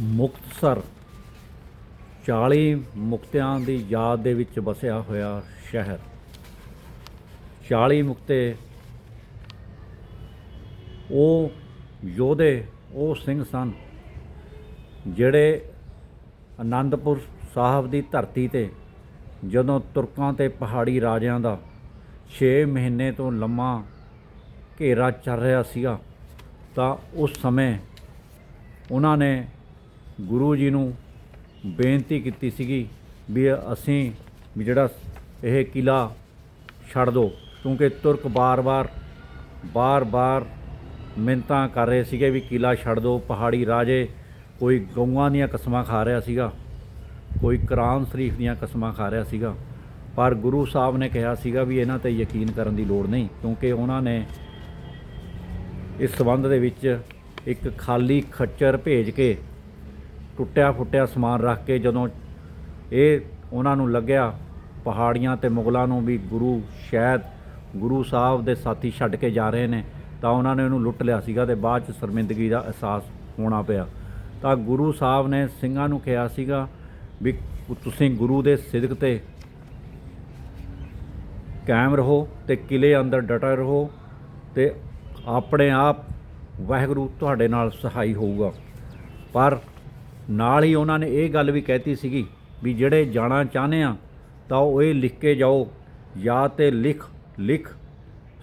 ਮੁਕਤਸਰ 40 ਮੁਕਤਿਆਂ ਦੀ ਯਾਦ ਦੇ ਵਿੱਚ ਵਸਿਆ ਹੋਇਆ ਸ਼ਹਿਰ। 40 ਮੁਕਤੇ, ਉਹ ਯੋਧੇ, ਉਹ ਸਿੰਘ ਸਨ, ਜਿਹੜੇ ਆਨੰਦਪੁਰ ਸਾਹਿਬ ਦੀ ਧਰਤੀ ਤੇ, ਜਦੋਂ ਤੁਰਕਾਂ ਤੇ ਪਹਾੜੀ ਰਾਜਿਆਂ ਦਾ 6 ਮਹੀਨੇ ਤੋਂ ਲੰਮਾ ਘੇਰਾ ਚੱਲ ਰਿਹਾ ਸੀਗਾ, ਤਾਂ ਉਸ ਸਮੇਂ ਉਹਨਾਂ ਨੇ ਗੁਰੂ ਜੀ ਨੂੰ ਬੇਨਤੀ ਕੀਤੀ ਸੀਗੀ ਵੀ ਅਸੀਂ ਵੀ ਜਿਹੜਾ ਇਹ ਕਿਲਾ ਛੱਡ ਦਿਓ ਕਿਉਂਕਿ ਤੁਰਕ ਬਾਰ-ਬਾਰ ਬਾਰ-ਬਾਰ ਮਿੰਤਾਂ ਕਰ ਰਹੇ ਸੀਗੇ ਵੀ ਕਿਲਾ ਛੱਡ ਦਿਓ ਪਹਾੜੀ ਰਾਜੇ ਕੋਈ ਗਊਆਂ ਦੀਆਂ ਕਸਮਾਂ ਖਾ ਰਿਹਾ ਸੀਗਾ, ਕੋਈ ਕੁਰਾਨ ਸ਼ਰੀਫ ਦੀਆਂ ਕਸਮਾਂ ਖਾ ਰਿਹਾ ਸੀਗਾ। ਪਰ ਗੁਰੂ ਸਾਹਿਬ ਨੇ ਕਿਹਾ ਸੀਗਾ ਵੀ ਇਹਨਾਂ ਤੇ ਯਕੀਨ ਕਰਨ ਦੀ ਲੋੜ ਨਹੀਂ, ਕਿਉਂਕਿ ਉਹਨਾਂ ਨੇ ਇਸ ਸਬੰਧ ਦੇ ਵਿੱਚ ਇੱਕ ਖਾਲੀ ਖੱਚਰ ਭੇਜ ਕੇ ਟੁੱਟਿਆ ਫੁੱਟਿਆ ਸਮਾਨ ਰੱਖ ਕੇ ਜਦੋਂ ਇਹ ਉਹਨਾਂ ਨੂੰ ਲੱਗਿਆ, ਪਹਾੜੀਆਂ ਤੇ ਮੁਗਲਾਂ ਨੂੰ ਵੀ ਗੁਰੂ ਸ਼ਾਇਦ ਗੁਰੂ ਸਾਹਿਬ ਦੇ ਸਾਥੀ ਛੱਡ ਕੇ ਜਾ ਰਹੇ ਨੇ, ਤਾਂ ਉਹਨਾਂ ਨੇ ਉਹਨੂੰ ਲੁੱਟ ਲਿਆ ਸੀਗਾ ਤੇ ਬਾਅਦ ਚ ਸ਼ਰਮਿੰਦਗੀ ਦਾ ਅਹਿਸਾਸ ਹੋਣਾ ਪਿਆ। ਤਾਂ ਗੁਰੂ ਸਾਹਿਬ ਨੇ ਸਿੰਘਾਂ ਨੂੰ ਕਿਹਾ ਸੀਗਾ ਵੀ ਤੁਸੀਂ ਗੁਰੂ ਦੇ ਸਿਦਕ ਤੇ ਕਾਇਮ ਰਹੋ ਤੇ ਕਿਲੇ ਅੰਦਰ ਡਟੇ ਰਹੋ ਤੇ ਆਪਣੇ ਆਪ ਵਾਹਿਗੁਰੂ ਤੁਹਾਡੇ ਨਾਲ ਸਹਾਈ ਹੋਊਗਾ। ਪਰ ਨਾਲ ਹੀ ਉਹਨਾਂ ਨੇ ਇਹ ਗੱਲ ਵੀ ਕਹਿਤੀ ਸੀਗੀ ਵੀ ਜਿਹੜੇ ਜਾਣਾ ਚਾਹੁੰਦੇ ਆ, ਤਾਂ ਉਹ ਇਹ ਲਿਖ ਕੇ ਜਾਓ ਜਾਂ ਤੇ ਲਿਖ ਲਿਖ,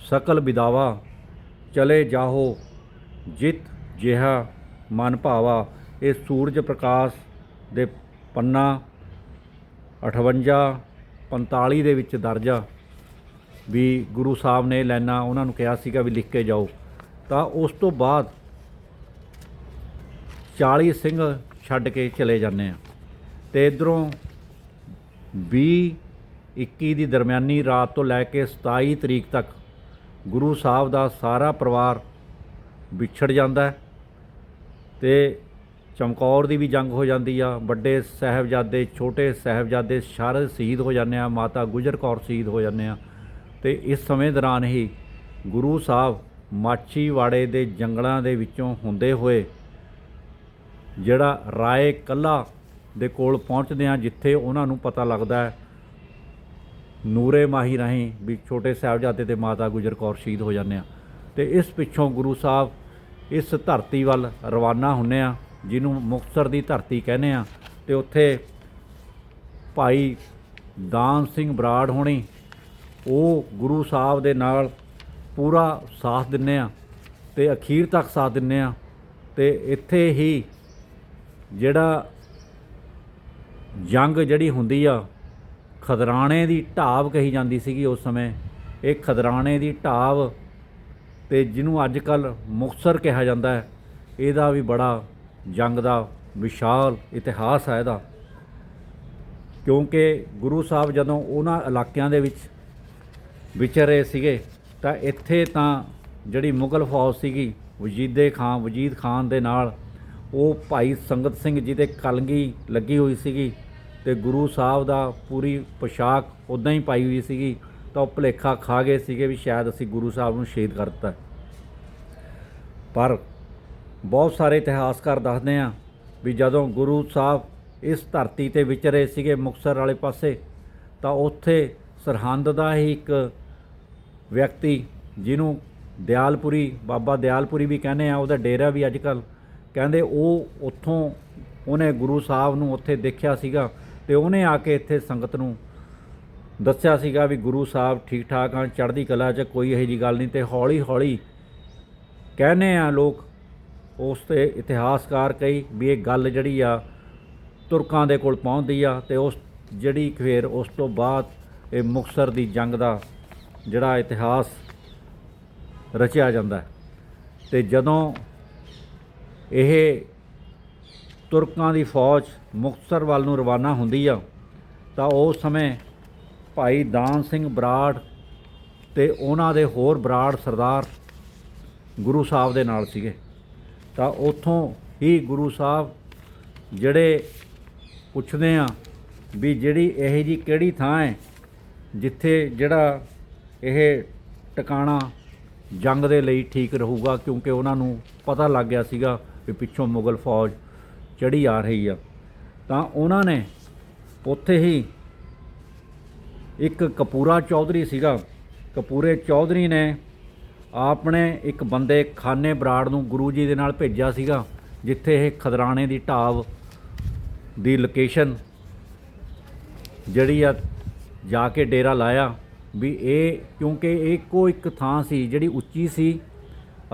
ਸਕਲ ਵਿਦਾਵਾ, ਚਲੇ ਜਾਹੋ, ਜਿਤ ਜਿਹਾ ਮਨ ਭਾਵਾ। ਇਹ ਸੂਰਜ ਪ੍ਰਕਾਸ਼ ਦੇ ਪੰਨਾ 58 45 ਦੇ ਵਿੱਚ ਦਰਜ ਆ ਵੀ ਗੁਰੂ ਸਾਹਿਬ ਨੇ ਲੈਣਾ, ਉਹਨਾਂ ਨੂੰ ਕਿਹਾ ਸੀਗਾ ਵੀ ਲਿਖ ਕੇ ਜਾਓ। ਤਾਂ ਉਸ ਤੋਂ ਬਾਅਦ 40 ਸਿੰਘ ਛੱਡ ਕੇ ਚਲੇ ਜਾਂਦੇ ਆ। ਤੇ ਇਧਰੋਂ 20 21 ਦੀ ਦਰਮਿਆਨੀ ਰਾਤ ਤੋਂ ਲੈ ਕੇ 27 ਤਰੀਕ ਤੱਕ ਗੁਰੂ ਸਾਹਿਬ ਦਾ ਸਾਰਾ ਪਰਿਵਾਰ ਵਿਛੜ ਜਾਂਦਾ ਹੈ ਤੇ ਚਮਕੌਰ ਦੀ ਵੀ ਜੰਗ ਹੋ ਜਾਂਦੀ ਆ। ਵੱਡੇ ਸਾਹਿਬਜ਼ਾਦੇ, ਛੋਟੇ ਸਾਹਿਬਜ਼ਾਦੇ ਸਾਰੇ ਸ਼ਹੀਦ ਹੋ ਜਾਂਦੇ ਆ, ਮਾਤਾ ਗੁਜਰ ਕੌਰ ਸ਼ਹੀਦ ਹੋ ਜਾਂਦੇ ਆ। ਤੇ ਇਸ ਸਮੇਂ ਦੌਰਾਨ ਹੀ ਗੁਰੂ ਸਾਹਿਬ ਮਾਛੀਵਾੜੇ ਦੇ ਜੰਗਲਾਂ ਦੇ ਵਿੱਚੋਂ ਹੁੰਦੇ ਹੋਏ ਜਿਹੜਾ ਰਾਏ ਕੱਲਾ ਦੇ ਕੋਲ ਪਹੁੰਚਦੇ ਆ ਜਿੱਥੇ ਉਹਨਾਂ ਨੂੰ ਪਤਾ ਲੱਗਦਾ ਹੈ। ਨੂਰੇ ਮਾਹੀ ਰਾਹੀਂ ਵੀ ਛੋਟੇ ਸਾਹਿਬਜ਼ਾਦੇ ਤੇ ਮਾਤਾ ਗੁਜਰ ਕੌਰ ਸ਼ਹੀਦ ਹੋ ਜਾਂਦੇ ਆ ਤੇ ਇਸ ਪਿੱਛੋਂ ਗੁਰੂ ਸਾਹਿਬ ਇਸ ਧਰਤੀ ਵੱਲ ਰਵਾਨਾ ਹੁੰਨੇ ਆ ਜਿਹਨੂੰ ਮੁਕਤਸਰ ਦੀ ਧਰਤੀ ਕਹਿੰਦੇ ਆ ਤੇ ਉੱਥੇ ਭਾਈ ਦਾਨ ਸਿੰਘ ਬਰਾੜ ਹੋਣੀ, ਉਹ ਗੁਰੂ ਸਾਹਿਬ ਦੇ ਨਾਲ ਪੂਰਾ ਸਾਥ ਦਿੰਨੇ ਆ ਤੇ ਅਖੀਰ ਤੱਕ ਸਾਥ ਦਿੰਨੇ ਆ ਤੇ ਇੱਥੇ ਹੀ ਜਿਹੜਾ ਜੰਗ ਜਿਹੜੀ ਹੁੰਦੀ ਆ, ਖਦਰਾਣੇ ਦੀ ਢਾਬ ਕਹੀ ਜਾਂਦੀ ਸੀਗੀ ਉਸ ਸਮੇਂ। ਇਹ ਖਦਰਾਣੇ ਦੀ ਢਾਬ ਤੇ ਜਿਹਨੂੰ ਅੱਜ ਕੱਲ ਮੁਕਤਸਰ ਕਿਹਾ ਜਾਂਦਾ ਹੈ, ਇਹਦਾ ਵੀ ਬੜਾ ਜੰਗ ਦਾ ਵਿਸ਼ਾਲ ਇਤਿਹਾਸ ਹੈ ਇਹਦਾ। ਕਿਉਂਕਿ ਗੁਰੂ ਸਾਹਿਬ ਜਦੋਂ ਉਹਨਾਂ ਇਲਾਕਿਆਂ ਦੇ ਵਿੱਚ ਵਿਚਰ ਰਹੇ ਸੀਗੇ, ਤਾਂ ਇੱਥੇ ਤਾਂ ਜਿਹੜੀ ਮੁਗਲ ਫੌਜ ਸੀਗੀ, ਵਜੀਦੇ ਖਾਨ ਵਜੀਦ ਖਾਨ ਦੇ ਨਾਲ ਉਹ ਭਾਈ ਸੰਗਤ ਸਿੰਘ ਜੀ ਦੇ ਕਲਗੀ ਲੱਗੀ ਹੋਈ ਸੀਗੀ ਤੇ ਗੁਰੂ ਸਾਹਿਬ ਦਾ ਪੂਰੀ ਪੋਸ਼ਾਕ ਉਦਾਂ ਹੀ ਪਾਈ ਹੋਈ ਸੀਗੀ ਤਾਂ ਉਹ ਭੁਲੇਖਾ ਖਾ ਗਏ ਸੀਗੇ ਵੀ ਸ਼ਾਇਦ ਅਸੀਂ ਗੁਰੂ ਸਾਹਿਬ ਨੂੰ ਸ਼ਹੀਦ ਕਰ ਦਿੱਤਾ। ਪਰ ਬਹੁਤ ਸਾਰੇ ਇਤਿਹਾਸਕਾਰ ਦੱਸਦੇ ਆ ਵੀ ਜਦੋਂ ਗੁਰੂ ਸਾਹਿਬ ਇਸ ਧਰਤੀ ਤੇ ਵਿਚਰੇ ਸੀਗੇ ਮੁਕਤਸਰ ਵਾਲੇ ਪਾਸੇ, ਤਾਂ ਉੱਥੇ ਸਰਹੰਦ ਦਾ ਹੀ ਇੱਕ ਵਿਅਕਤੀ ਜਿਹਨੂੰ ਦਿਆਲਪੁਰੀ, ਬਾਬਾ ਦਿਆਲਪੁਰੀ ਵੀ ਕਹਿੰਦੇ ਆ, ਉਹਦਾ ਡੇਰਾ ਵੀ ਅੱਜ ਕੱਲ ਕਹਿੰਦੇ ਉਹ ਉੱਥੋਂ ਉਹਨੇ ਗੁਰੂ ਸਾਹਿਬ ਨੂੰ ਉੱਥੇ ਦੇਖਿਆ ਸੀਗਾ ਤੇ ਉਹਨੇ ਆ ਕੇ ਇੱਥੇ ਸੰਗਤ ਨੂੰ ਦੱਸਿਆ ਸੀਗਾ ਵੀ ਗੁਰੂ ਸਾਹਿਬ ਠੀਕ ਠਾਕ ਹਨ, ਚੜ੍ਹਦੀ ਕਲਾ 'ਚ ਕੋਈ ਇਹੋ ਜੀ ਗੱਲ ਨਹੀਂ ਤੇ ਹੌਲੀ ਹੌਲੀ ਕਹਿੰਦੇ ਆ ਲੋਕ ਉਸ ਤੇ ਇਤਿਹਾਸਕਾਰ ਕਈ ਵੀ ਇਹ ਗੱਲ ਜਿਹੜੀ ਆ ਤੁਰਕਾਂ ਦੇ ਕੋਲ ਪਹੁੰਚਦੀ ਆ ਤੇ ਉਸ ਜਿਹੜੀ ਫਿਰ ਉਸ ਤੋਂ ਬਾਅਦ ਇਹ ਮੁਕਤਸਰ ਦੀ ਜੰਗ ਦਾ ਜਿਹੜਾ ਇਤਿਹਾਸ ਰਚਿਆ ਜਾਂਦਾ ਹੈ। ਤੇ ਜਦੋਂ ਇਹ ਤੁਰਕਾਂ ਦੀ ਫੌਜ ਮੁਕਤਸਰ ਵੱਲ ਨੂੰ ਰਵਾਨਾ ਹੁੰਦੀ ਆ, ਤਾਂ ਉਸ ਸਮੇਂ ਭਾਈ ਦਾਨ ਸਿੰਘ ਬਰਾੜ ਤੇ ਉਹਨਾਂ ਦੇ ਹੋਰ ਬਰਾੜ ਸਰਦਾਰ ਗੁਰੂ ਸਾਹਿਬ ਦੇ ਨਾਲ ਸੀਗੇ। ਤਾਂ ਉੱਥੋਂ ਹੀ ਗੁਰੂ ਸਾਹਿਬ ਜਿਹੜੇ ਪੁੱਛਦੇ ਆ ਵੀ ਜਿਹੜੀ ਇਹ ਜੀ ਕਿਹੜੀ ਥਾਂ ਹੈ ਜਿੱਥੇ ਜਿਹੜਾ ਇਹ ਟਿਕਾਣਾ ਜੰਗ ਦੇ ਲਈ ਠੀਕ ਰਹੂਗਾ, ਕਿਉਂਕਿ ਉਹਨਾਂ ਨੂੰ ਪਤਾ ਲੱਗ ਗਿਆ ਸੀਗਾ ਵੀ ਪਿੱਛੋਂ ਮੁਗਲ ਫੌਜ ਚੜੀ ਆ ਰਹੀ ਆ। ਤਾਂ ਉਹਨਾਂ ਨੇ ਉੱਥੇ ਹੀ ਇੱਕ ਕਪੂਰਾ ਚੌਧਰੀ ਸੀਗਾ। ਕਪੂਰੇ ਚੌਧਰੀ ਨੇ ਆਪਣੇ ਇੱਕ ਬੰਦੇ ਖਾਨੇ ਬਰਾੜ ਨੂੰ ਗੁਰੂ ਜੀ ਦੇ ਨਾਲ ਭੇਜਿਆ ਸੀਗਾ, ਜਿੱਥੇ ਇਹ ਖਦਰਾਣੇ ਦੀ ਢਾਬ ਦੀ ਲੋਕੇਸ਼ਨ ਜਿਹੜੀ ਆ ਜਾ ਕੇ ਡੇਰਾ ਲਾਇਆ ਵੀ ਇਹ ਕਿਉਂਕਿ ਇਹ ਇੱਕੋ ਇੱਕ ਥਾਂ ਸੀ ਜਿਹੜੀ ਉੱਚੀ ਸੀ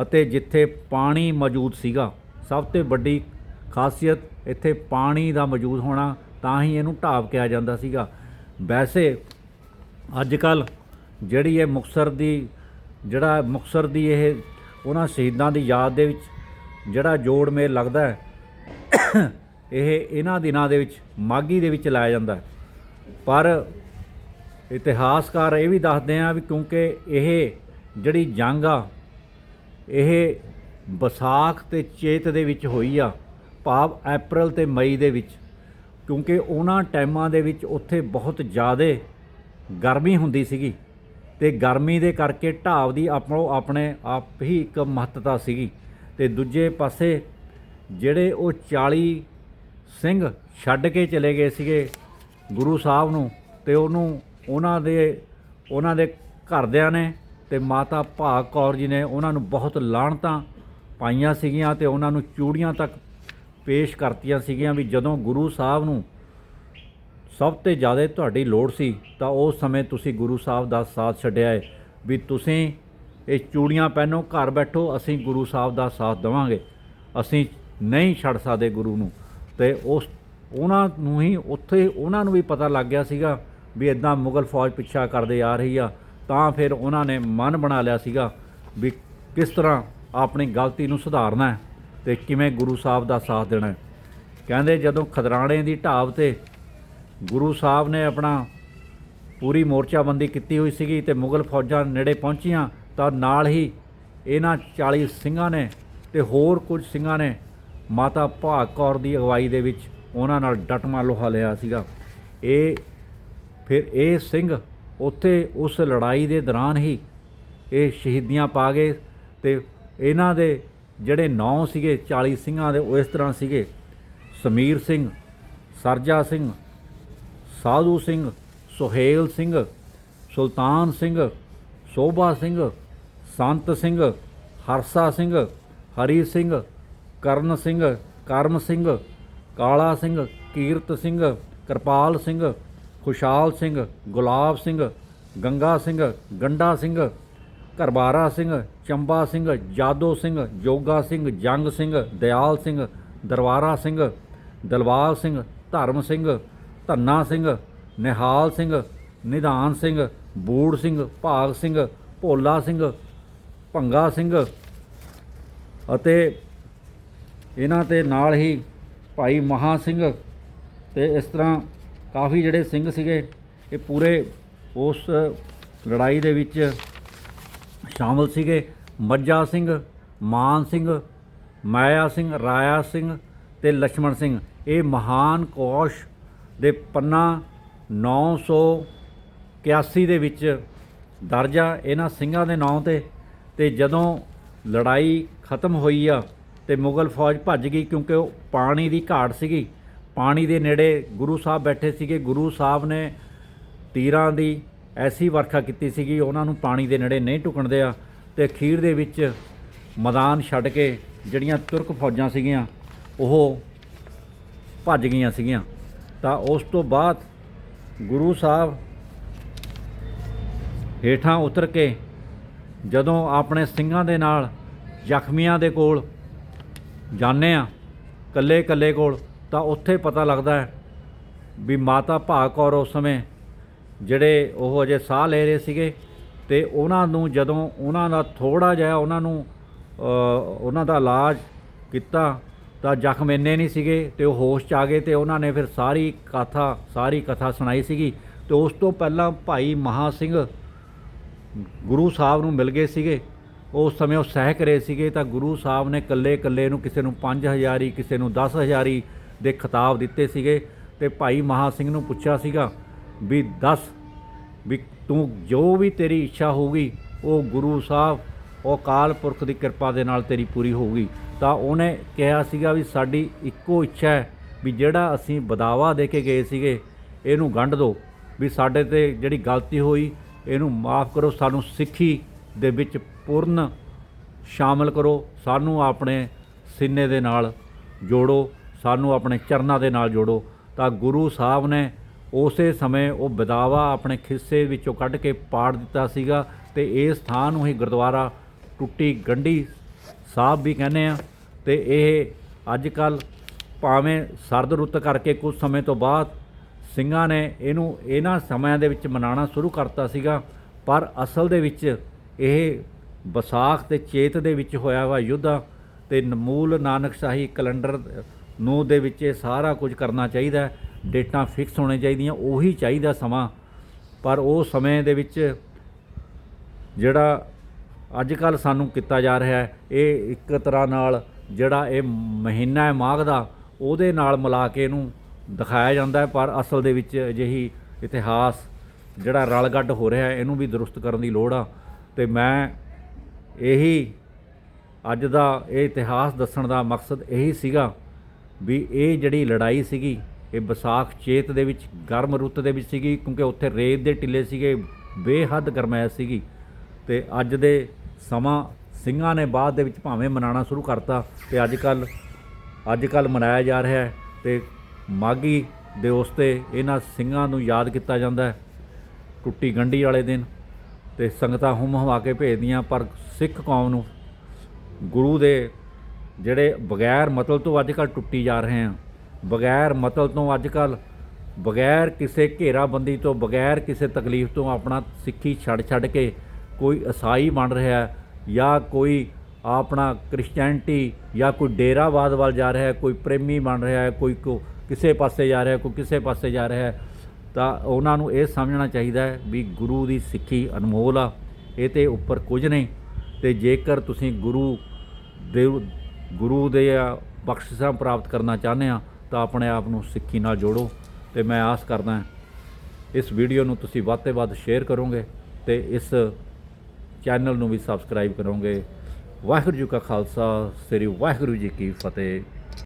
ਅਤੇ ਜਿੱਥੇ ਪਾਣੀ ਮੌਜੂਦ ਸੀਗਾ। ਸਭ ਤੋਂ ਵੱਡੀ ਖਾਸੀਅਤ ਇੱਥੇ ਪਾਣੀ ਦਾ ਮੌਜੂਦ ਹੋਣਾ, ਤਾਂ ਹੀ ਇਹਨੂੰ ਢਾਬ ਕਿਹਾ ਜਾਂਦਾ ਸੀਗਾ। ਵੈਸੇ ਅੱਜ ਕੱਲ ਜਿਹੜੀ ਇਹ ਮੁਕਸਰ ਦੀ, ਜਿਹੜਾ ਮੁਕਸਰ ਦੀ ਇਹ ਉਹਨਾਂ ਸ਼ਹੀਦਾਂ ਦੀ ਯਾਦ ਦੇ ਵਿੱਚ ਜਿਹੜਾ ਜੋੜ ਮੇਲ ਲੱਗਦਾ ਹੈ, ਇਹ ਇਹਨਾਂ ਦਿਨਾਂ ਦੇ ਵਿੱਚ ਮਾਗੀ ਦੇ ਵਿੱਚ ਲਾਇਆ ਜਾਂਦਾ ਹੈ। ਪਰ ਇਤਿਹਾਸਕਾਰ ਇਹ ਵੀ ਦੱਸਦੇ ਆ ਵੀ ਕਿਉਂਕਿ ਇਹ ਜਿਹੜੀ ਜੰਗ ਆ, ਇਹ ਵਿਸਾਖ ਤੇ ਚੇਤ ਦੇ ਵਿੱਚ ਹੋਈ ਆ, ਭਾਵ ਅਪ੍ਰੈਲ ਤੇ ਮਈ ਦੇ ਵਿੱਚ। ਕਿਉਂਕਿ ਉਹਨਾਂ ਟਾਈਮਾਂ ਦੇ ਵਿੱਚ ਉੱਥੇ ਬਹੁਤ ਜ਼ਿਆਦਾ ਗਰਮੀ ਹੁੰਦੀ ਸੀਗੀ ਤੇ ਗਰਮੀ ਦੇ ਕਰਕੇ ਢਾਬ ਦੀ ਆਪਣੋ ਆਪਣੇ ਆਪ ਹੀ ਇੱਕ ਮਹੱਤਤਾ ਸੀਗੀ। ਤੇ ਦੂਜੇ ਪਾਸੇ ਜਿਹੜੇ ਉਹ 40 ਸਿੰਘ ਛੱਡ ਕੇ ਚਲੇ ਗਏ ਸੀਗੇ ਗੁਰੂ ਸਾਹਿਬ ਨੂੰ ਤੇ ਉਹਨੂੰ ਉਹਨਾਂ ਦੇ ਉਹਨਾਂ ਦੇ ਘਰਦਿਆਂ ਨੇ ਤੇ ਮਾਤਾ ਭਾਗ ਕੌਰ ਜੀ ਨੇ ਉਹਨਾਂ ਨੂੰ ਬਹੁਤ ਲਾਹਣਤਾਂ ਪਾਈਆਂ ਸੀਗੀਆਂ ਤੇ ਉਹਨਾਂ ਨੂੰ ਚੂੜੀਆਂ ਤੱਕ ਪੇਸ਼ ਕਰਤੀਆਂ ਸੀਗੀਆਂ ਵੀ ਜਦੋਂ ਗੁਰੂ ਸਾਹਿਬ ਨੂੰ ਸਭ ਤੋਂ ਜ਼ਿਆਦਾ ਤੁਹਾਡੀ ਲੋੜ ਸੀ, ਤਾਂ ਉਸ ਸਮੇਂ ਤੁਸੀਂ ਗੁਰੂ ਸਾਹਿਬ ਦਾ ਸਾਥ ਛੱਡਿਆ ਹੈ ਵੀ ਤੁਸੀਂ ਇਹ ਚੂੜੀਆਂ ਪਹਿਨੋ, ਘਰ ਬੈਠੋ, ਅਸੀਂ ਗੁਰੂ ਸਾਹਿਬ ਦਾ ਸਾਥ ਦੇਵਾਂਗੇ। ਅਸੀਂ ਨਹੀਂ ਛੱਡ ਸਕਦੇ ਗੁਰੂ ਨੂੰ। ਤੇ ਉਸ, ਉਹਨਾਂ ਨੂੰ ਹੀ ਉੱਥੇ ਉਹਨਾਂ ਨੂੰ ਵੀ ਪਤਾ ਲੱਗ ਗਿਆ ਸੀਗਾ ਵੀ ਇਦਾਂ ਮੁਗਲ ਫੌਜ ਪਿੱਛਾ ਕਰਦੇ ਆ ਰਹੀ ਆ, ਤਾਂ ਫਿਰ ਉਹਨਾਂ ਨੇ ਮਨ ਬਣਾ ਲਿਆ ਸੀਗਾ ਵੀ ਕਿਸ ਤਰ੍ਹਾਂ ਆਪਣੀ ਗਲਤੀ ਨੂੰ ਸੁਧਾਰਨਾ ਹੈ ਤੇ ਕਿਵੇਂ ਗੁਰੂ ਸਾਹਿਬ ਦਾ ਸਾਥ ਦੇਣਾ ਕਹਿੰਦੇ ਜਦੋਂ ਖਦਰਾਣੇ ਦੀ ਢਾਬ ਤੇ ਗੁਰੂ ਸਾਹਿਬ ਨੇ ਆਪਣਾ ਪੂਰੀ ਮੋਰਚਾਬੰਦੀ ਕੀਤੀ ਹੋਈ ਸੀਗੀ ਤੇ ਮੁਗਲ ਫੌਜਾਂ ਨੇੜੇ ਪਹੁੰਚੀਆਂ, ਤਾਂ ਨਾਲ ਹੀ ਇਹਨਾਂ 40 ਸਿੰਘਾਂ ਨੇ ਤੇ ਹੋਰ ਕੁਝ ਸਿੰਘਾਂ ਨੇ ਮਾਤਾ ਭਾਗ ਕੌਰ ਦੀ ਅਗਵਾਈ ਦੇ ਵਿੱਚ ਉਹਨਾਂ ਨਾਲ ਡਟਮਾ ਲੋਹਾ ਲਿਆ ਸੀਗਾ। ਇਹ ਫਿਰ ਇਹ ਸਿੰਘ ਉੱਥੇ ਉਸ ਲੜਾਈ ਦੇ ਦੌਰਾਨ ਹੀ ਇਹ ਸ਼ਹੀਦੀਆਂ ਪਾ ਗਏ ਤੇ ਇਹਨਾਂ ਦੇ ਜਿਹੜੇ ਨੌ ਸੀਗੇ 40 ਸਿੰਘਾਂ ਦੇ ਉਹ ਇਸ ਤਰ੍ਹਾਂ ਸੀਗੇ। ਸਮੀਰ ਸਿੰਘ, ਸਰਜਾ ਸਿੰਘ, ਸਾਧੂ ਸਿੰਘ, ਸੁਹੇਲ ਸਿੰਘ, ਸੁਲਤਾਨ ਸਿੰਘ, ਸੋਭਾ ਸਿੰਘ, ਸੰਤ ਸਿੰਘ, ਹਰਸਾ ਸਿੰਘ, ਹਰੀ ਸਿੰਘ, ਕਰਨ ਸਿੰਘ, ਕਰਮ ਸਿੰਘ, ਕਾਲਾ ਸਿੰਘ, ਕੀਰਤ ਸਿੰਘ, ਕਿਰਪਾਲ ਸਿੰਘ ਖੁਸ਼ਹਾਲ ਸਿੰਘ, ਗੁਲਾਬ ਸਿੰਘ, ਗੰਗਾ ਸਿੰਘ, ਗੰਡਾ ਸਿੰਘ ਕਰਬਾਰਾ ਸਿੰਘ, ਚੰਬਾ ਸਿੰਘ, ਜਾਦੋ ਸਿੰਘ, ਜੋਗਾ ਸਿੰਘ, ਜੰਗ ਸਿੰਘ, ਦਿਆਲ ਸਿੰਘ, ਦਰਬਾਰਾ ਸਿੰਘ, ਦਲਵਾਲ ਸਿੰਘ, ਧਰਮ ਸਿੰਘ, ਧੰਨਾ ਸਿੰਘ, ਨਿਹਾਲ ਸਿੰਘ, ਨਿਧਾਨ ਸਿੰਘ, ਬੂੜ ਸਿੰਘ, ਭਾਗ ਸਿੰਘ, ਭੋਲਾ ਸਿੰਘ, ਭੰਗਾ ਸਿੰਘ ਅਤੇ ਇਹਨਾਂ ਤੇ ਨਾਲ ਹੀ ਭਾਈ ਮਹਾ ਸਿੰਘ ਤੇ ਇਸ ਤਰ੍ਹਾਂ ਕਾਫੀ ਜਿਹੜੇ ਸਿੰਘ ਸੀਗੇ, ਇਹ ਪੂਰੇ ਉਸ ਲੜਾਈ ਦੇ ਵਿੱਚ ਸ਼ਾਮਲ ਸੀਗੇ। ਮੱਜਾ ਸਿੰਘ, ਮਾਨ ਸਿੰਘ, ਮਾਇਆ ਸਿੰਘ, ਰਾਇਆ ਸਿੰਘ ਤੇ ਲక్ష్మణ ਸਿੰਘ। ਇਹ ਮਹਾਨ ਕੋਸ਼ ਦੇ ਪੰਨਾ 981 ਦੇ ਵਿੱਚ ਦਰਜ ਆ ਇਹਨਾਂ ਸਿੰਘਾਂ ਦੇ ਨਾਂ ਤੇ। ਤੇ ਜਦੋਂ ਲੜਾਈ ਖਤਮ ਹੋਈ ਆ ਤੇ ਮੁਗਲ ਫੌਜ ਭੱਜ ਗਈ ਕਿਉਂਕਿ ਉਹ ਪਾਣੀ ਦੀ ਘਾਟ ਸੀਗੀ। ਪਾਣੀ ਦੇ ਨੇੜੇ ਗੁਰੂ ਸਾਹਿਬ ਬੈਠੇ ਸੀਗੇ। ਗੁਰੂ ਸਾਹਿਬ ਨੇ ਤੀਰਾਂ ਦੀ ਐਸੀ ਵਰਖਾ ਕੀਤੀ ਸੀਗੀ, ਉਹਨਾਂ ਨੂੰ ਪਾਣੀ ਦੇ ਨੇੜੇ ਨਹੀਂ ਟੁਕਣਦੇ ਆ ਤੇ ਅਖੀਰ ਦੇ ਵਿੱਚ ਮੈਦਾਨ ਛੱਡ ਕੇ ਜਿਹੜੀਆਂ ਤੁਰਕ ਫੌਜਾਂ ਸੀਗੀਆਂ, ਉਹ ਭੱਜ ਗਈਆਂ ਸੀਗੀਆਂ। ਤਾਂ ਉਸ ਤੋਂ ਬਾਅਦ ਗੁਰੂ ਸਾਹਿਬ ਹੇਠਾਂ ਉਤਰ ਕੇ ਜਦੋਂ ਆਪਣੇ ਸਿੰਘਾਂ ਦੇ ਨਾਲ ਜ਼ਖਮੀਆਂ ਦੇ ਕੋਲ ਜਾਂਦੇ ਆ ਕੱਲੇ ਕੱਲੇ ਕੋਲ, ਤਾਂ ਉੱਥੇ ਪਤਾ ਲੱਗਦਾ ਹੈ ਵੀ ਮਾਤਾ ਭਾਗ ਕੌਰ ਉਸ ਸਮੇਂ ਜਿਹੜੇ ਉਹ ਅਜੇ ਸਾਹ ਲੈ ਰਹੇ ਸੀਗੇ ਤੇ ਉਹਨਾਂ ਨੂੰ ਜਦੋਂ ਉਹਨਾਂ ਦਾ ਥੋੜਾ ਜਿਹਾ ਉਹਨਾਂ ਨੂੰ ਉਹਨਾਂ ਦਾ ਇਲਾਜ ਕੀਤਾ ਤਾਂ ਜ਼ਖਮ ਇੰਨੇ ਨਹੀਂ ਸੀਗੇ ਤੇ ਉਹ ਹੋਸ਼ ਚ ਆ ਗਏ ਤੇ ਉਹਨਾਂ ਨੇ ਫਿਰ ਸਾਰੀ ਕਥਾ ਸਾਰੀ ਕਥਾ ਸੁਣਾਈ ਸੀਗੀ ਤੇ ਉਸ ਤੋਂ ਪਹਿਲਾਂ ਭਾਈ ਮਹਾ ਸਿੰਘ ਗੁਰੂ ਸਾਹਿਬ ਨੂੰ ਮਿਲ ਗਏ ਸੀਗੇ। ਉਸ ਸਮੇਂ ਉਹ ਸਹਿਕ ਰਹੇ ਸੀਗੇ ਤਾਂ ਗੁਰੂ ਸਾਹਿਬ ਨੇ ਇਕੱਲੇ ਇਕੱਲੇ ਨੂੰ ਕਿਸੇ ਨੂੰ 5000 ਹੀ, ਕਿਸੇ ਨੂੰ 10000 ਹੀ ਦੇ ਖਿਤਾਬ ਦਿੱਤੇ ਸੀਗੇ ਤੇ ਭਾਈ ਮਹਾ ਸਿੰਘ ਨੂੰ ਪੁੱਛਿਆ ਸੀਗਾ ਵੀ ਦੱਸ ਵੀ ਤੂੰ ਜੋ ਵੀ ਤੇਰੀ ਇੱਛਾ ਹੋਊਗੀ, ਉਹ ਗੁਰੂ ਸਾਹਿਬ, ਉਹ ਅਕਾਲ ਪੁਰਖ ਦੀ ਕਿਰਪਾ ਦੇ ਨਾਲ ਤੇਰੀ ਪੂਰੀ ਹੋਊਗੀ। ਤਾਂ ਉਹਨੇ ਕਿਹਾ ਸੀਗਾ ਵੀ ਸਾਡੀ ਇੱਕੋ ਇੱਛਾ ਹੈ ਵੀ ਜਿਹੜਾ ਅਸੀਂ ਬਦਾਵਾ ਦੇ ਕੇ ਗਏ ਸੀਗੇ, ਇਹਨੂੰ ਗੰਢ ਦਿਓ ਵੀ ਸਾਡੇ ਤੇ ਜਿਹੜੀ ਗਲਤੀ ਹੋਈ, ਇਹਨੂੰ ਮਾਫ ਕਰੋ, ਸਾਨੂੰ ਸਿੱਖੀ ਦੇ ਵਿੱਚ ਪੂਰਨ ਸ਼ਾਮਲ ਕਰੋ। ਸਾਨੂੰ ਆਪਣੇ ਸੀਨੇ ਦੇ ਨਾਲ ਜੋੜੋ, ਸਾਨੂੰ ਆਪਣੇ ਚਰਨਾਂ ਦੇ ਨਾਲ ਜੋੜੋ। ਤਾਂ ਗੁਰੂ ਸਾਹਿਬ ਨੇ ਉਸੇ ਸਮੇਂ ਉਹ ਬਦਾਵਾ ਆਪਣੇ ਖਿੱਸੇ ਵਿੱਚੋਂ ਕੱਢ ਕੇ ਪਾੜ ਦਿੱਤਾ ਸੀਗਾ ਤੇ ਇਸ ਥਾਂ ਨੂੰ ਹੀ ਗੁਰਦੁਆਰਾ ਟੁੱਟੀ ਗੰਢੀ ਸਾਹਿਬ ਵੀ ਕਹਿੰਦੇ ਆ ਤੇ ਇਹ ਅੱਜ ਕੱਲ ਭਾਵੇਂ ਸਰਦ ਰੁੱਤ ਕਰਕੇ ਕੁਝ ਸਮੇਂ ਤੋਂ ਬਾਅਦ ਸਿੰਘਾਂ ਨੇ ਇਹਨੂੰ ਇਹਨਾਂ ਸਮਿਆਂ ਦੇ ਵਿੱਚ ਮਨਾਉਣਾ ਸ਼ੁਰੂ ਕਰਤਾ ਸੀਗਾ, ਪਰ ਅਸਲ ਦੇ ਵਿੱਚ ਇਹ ਵਿਸਾਖ ਤੇ ਚੇਤ ਦੇ ਵਿੱਚ ਹੋਇਆ ਵਾ ਯੁੱਧ ਆ ਤੇ ਨਮੂਲ ਨਾਨਕ ਸ਼ਾਹੀ ਕੈਲੰਡਰ ਨੂੰ ਦੇ ਵਿੱਚ ਇਹ ਸਾਰਾ ਕੁਝ ਕਰਨਾ ਚਾਹੀਦਾ ਹੈ। ਡੇਟਾਂ ਫਿਕਸ ਹੋਣੇ ਚਾਹੀਦੀਆਂ, ਉਹੀ ਚਾਹੀਦਾ ਸਮਾਂ। ਪਰ ਉਹ ਸਮੇਂ ਦੇ ਵਿੱਚ ਜਿਹੜਾ ਅੱਜ ਕੱਲ ਸਾਨੂੰ ਕੀਤਾ ਜਾ ਰਿਹਾ ਹੈ, ਇਹ ਇੱਕ ਤਰ੍ਹਾਂ ਨਾਲ ਜਿਹੜਾ ਇਹ ਮਹੀਨਾ ਹੈ ਮਾਘ ਦਾ, ਉਹਦੇ ਨਾਲ ਮਿਲਾ ਕੇ ਇਹਨੂੰ ਦਿਖਾਇਆ ਜਾਂਦਾ ਹੈ। ਪਰ ਅਸਲ ਦੇ ਵਿੱਚ ਅਜਿਹੀ ਇਤਿਹਾਸ ਜਿਹੜਾ ਰਲਗੱਡ ਹੋ ਰਿਹਾ ਇਹਨੂੰ ਵੀ ਦਰੁਸਤ ਕਰਨ ਦੀ ਲੋੜ ਆ। ਤੇ ਮੈਂ ਇਹੀ ਅੱਜ ਦਾ ਇਹ ਇਤਿਹਾਸ ਦੱਸਣ ਦਾ ਮਕਸਦ ਇਹੀ ਸੀਗਾ ਵੀ ਇਹ ਜਿਹੜੀ ਲੜਾਈ ਸੀਗੀ ਇਹ ਵਿਸਾਖ ਚੇਤ ਦੇ ਵਿੱਚ, ਗਰਮ ਰੁੱਤ ਦੇ ਵਿੱਚ ਸੀਗੀ, ਕਿਉਂਕਿ ਉੱਥੇ ਰੇਤ ਦੇ ਟਿੱਲੇ ਸੀਗੇ, ਬੇਹੱਦ ਗਰਮੈਸ਼ ਸੀਗੀ। ਤੇ ਅੱਜ ਦੇ ਸਮਾਂ, ਸਿੰਘਾਂ ਨੇ ਬਾਅਦ ਦੇ ਵਿੱਚ ਭਾਵੇਂ ਮਨਾਉਣਾ ਸ਼ੁਰੂ ਕਰਤਾ, ਤੇ ਅੱਜ ਕੱਲ ਅੱਜ ਕੱਲ ਮਨਾਇਆ ਜਾ ਰਿਹਾ ਹੈ, ਤੇ ਮਾਗੀ ਦੇ ਉਸ ਤੇ ਇਹਨਾਂ ਸਿੰਘਾਂ ਨੂੰ ਯਾਦ ਕੀਤਾ ਜਾਂਦਾ ਹੈ, ਟੁੱਟੀ ਗੰਢੀ ਵਾਲੇ ਦਿਨ। ਤੇ ਸੰਗਤਾਂ ਹੁੰਮ ਹਵਾ ਕੇ ਭੇਜਦੀਆਂ, ਪਰ ਸਿੱਖ ਕੌਮ ਨੂੰ ਗੁਰੂ ਦੇ ਜਿਹੜੇ ਬਗੈਰ ਮਤਲਬ ਤੋਂ ਅੱਜ ਕੱਲ ਟੁੱਟੀ ਜਾ ਰਹੇ ਆ ਬਗੈਰ ਮਤਲਬ ਤੋਂ ਅੱਜ ਕੱਲ ਬਗੈਰ ਕਿਸੇ ਘੇਰਾਬੰਦੀ ਤੋਂ, ਬਗੈਰ ਕਿਸੇ ਤਕਲੀਫ ਤੋਂ ਆਪਣਾ ਸਿੱਖੀ ਛੱਡ ਛੱਡ ਕੇ ਕੋਈ ਈਸਾਈ ਬਣ ਰਿਹਾ ਜਾਂ ਕੋਈ ਆਪਣਾ ਕ੍ਰਿਸਚੀਅਨਟੀ ਜਾਂ ਕੋਈ ਡੇਰਾਵਾਦ ਵੱਲ ਜਾ ਰਿਹਾ ਹੈ, ਕੋਈ ਪ੍ਰੇਮੀ ਬਣ ਰਿਹਾ ਹੈ, ਕੋਈ ਕੋ, ਕਿਸੇ ਪਾਸੇ ਜਾ ਰਿਹਾ ਕੋਈ ਕਿਸੇ ਪਾਸੇ ਜਾ ਰਿਹਾ ਹੈ, ਤਾਂ ਉਹਨਾਂ ਨੂੰ ਇਹ ਸਮਝਣਾ ਚਾਹੀਦਾ ਹੈ ਵੀ ਗੁਰੂ ਦੀ ਸਿੱਖੀ ਅਨਮੋਲ ਆ, ਇਹ ਤੇ ਉੱਪਰ ਕੁਝ ਨਹੀਂ। ਤੇ ਜੇਕਰ ਤੁਸੀਂ ਗੁਰੂ ਦੇ ਗੁਰੂ ਦੇ ਬਖਸ਼ਿਸ਼ਾਂ ਪ੍ਰਾਪਤ ਕਰਨਾ ਚਾਹੁੰਦੇ ਆ ਤਾਂ ਆਪਣੇ ਆਪ ਨੂੰ ਸਿੱਖੀ ਨਾਲ ਜੋੜੋ ਤੇ ਮੈਂ ਆਸ ਕਰਦਾ ਇਸ ਵੀਡੀਓ ਨੂੰ ਤੁਸੀਂ ਵੱਧ ਤੋਂ ਵੱਧ ਸ਼ੇਅਰ ਕਰੋਗੇ ਤੇ ਇਸ ਚੈਨਲ ਨੂੰ ਵੀ ਸਬਸਕ੍ਰਾਈਬ ਕਰੋਗੇ। ਵਾਹਿਗੁਰੂ ਜੀ ਕਾ ਖਾਲਸਾ, ਸ੍ਰੀ ਵਾਹਿਗੁਰੂ ਜੀ ਕੀ ਫਤਿਹ।